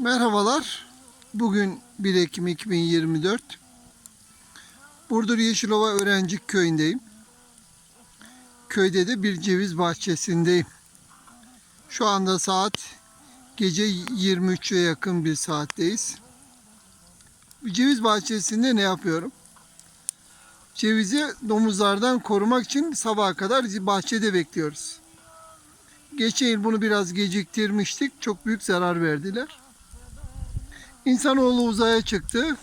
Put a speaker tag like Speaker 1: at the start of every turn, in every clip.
Speaker 1: Merhabalar. Bugün 1 Ekim 2024. Burdur Yeşilova Öğrencik Köyü'ndeyim. Köyde de bir ceviz bahçesindeyim. Şu anda saat gece 23'e yakın bir saatteyiz. Ceviz bahçesinde ne yapıyorum? Cevizi domuzlardan korumak için sabaha kadar bahçede bekliyoruz. Geçen yıl bunu biraz geciktirmiştik. Çok büyük zarar verdiler. İnsanoğlu uzaya çıktı.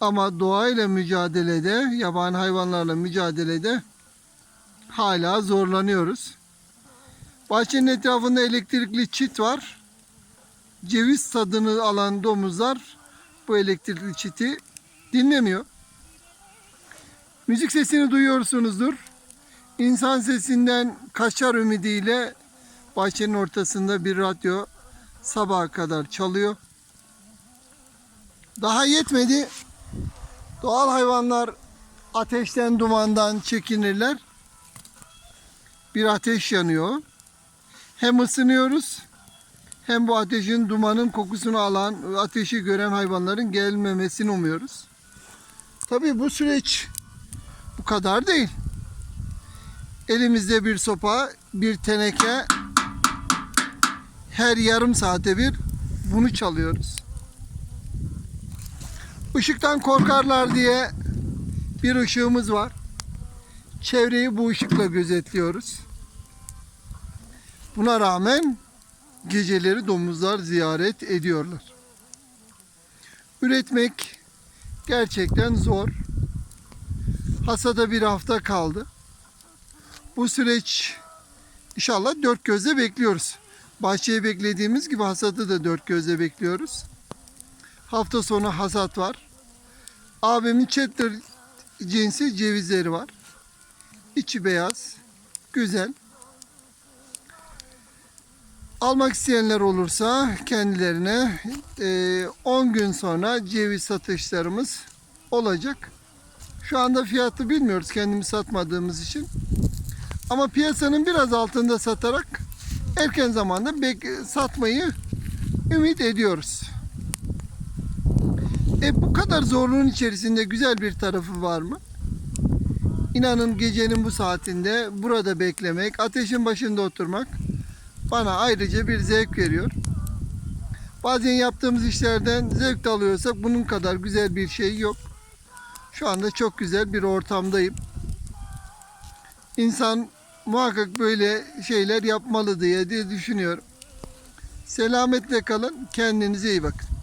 Speaker 1: Ama doğayla mücadelede, yabani hayvanlarla mücadelede hala zorlanıyoruz. Bahçenin etrafında elektrikli çit var. Ceviz tadını alan domuzlar bu elektrikli çiti dinlemiyor. Müzik sesini duyuyorsunuzdur. İnsan sesinden kaçar ümidiyle bahçenin ortasında bir radyo sabaha kadar çalıyor. Daha yetmedi. Doğal hayvanlar ateşten, dumandan çekinirler. Bir ateş yanıyor. Hem ısınıyoruz hem bu ateşin dumanın kokusunu alan, ateşi gören hayvanların gelmemesini umuyoruz. Tabii bu süreç bu kadar değil. Elimizde bir sopa, bir teneke her yarım saate bir bunu çalıyoruz. Işıktan korkarlar diye bir ışığımız var. Çevreyi bu ışıkla gözetliyoruz. Buna rağmen geceleri domuzlar ziyaret ediyorlar. Üretmek gerçekten zor. Hasada bir hafta kaldı. Bu süreç inşallah dört gözle bekliyoruz. Bahçeye beklediğimiz gibi hasadı da dört gözle bekliyoruz. Hafta sonu hasat var. Abimin cheddar cinsi cevizleri var. İçi beyaz. Güzel. Almak isteyenler olursa kendilerine eee, 10 gün sonra ceviz satışlarımız olacak. Şu anda fiyatı bilmiyoruz kendimiz satmadığımız için. Ama piyasanın biraz altında satarak erken zamanda satmayı ümit ediyoruz. E bu kadar zorluğun içerisinde güzel bir tarafı var mı? İnanın gecenin bu saatinde burada beklemek, ateşin başında oturmak bana ayrıca bir zevk veriyor. Bazen yaptığımız işlerden zevk alıyorsak bunun kadar güzel bir şey yok. Şu anda çok güzel bir ortamdayım. İnsan muhakkak böyle şeyler yapmalı diye, diye düşünüyorum. Selametle kalın. Kendinize iyi bakın.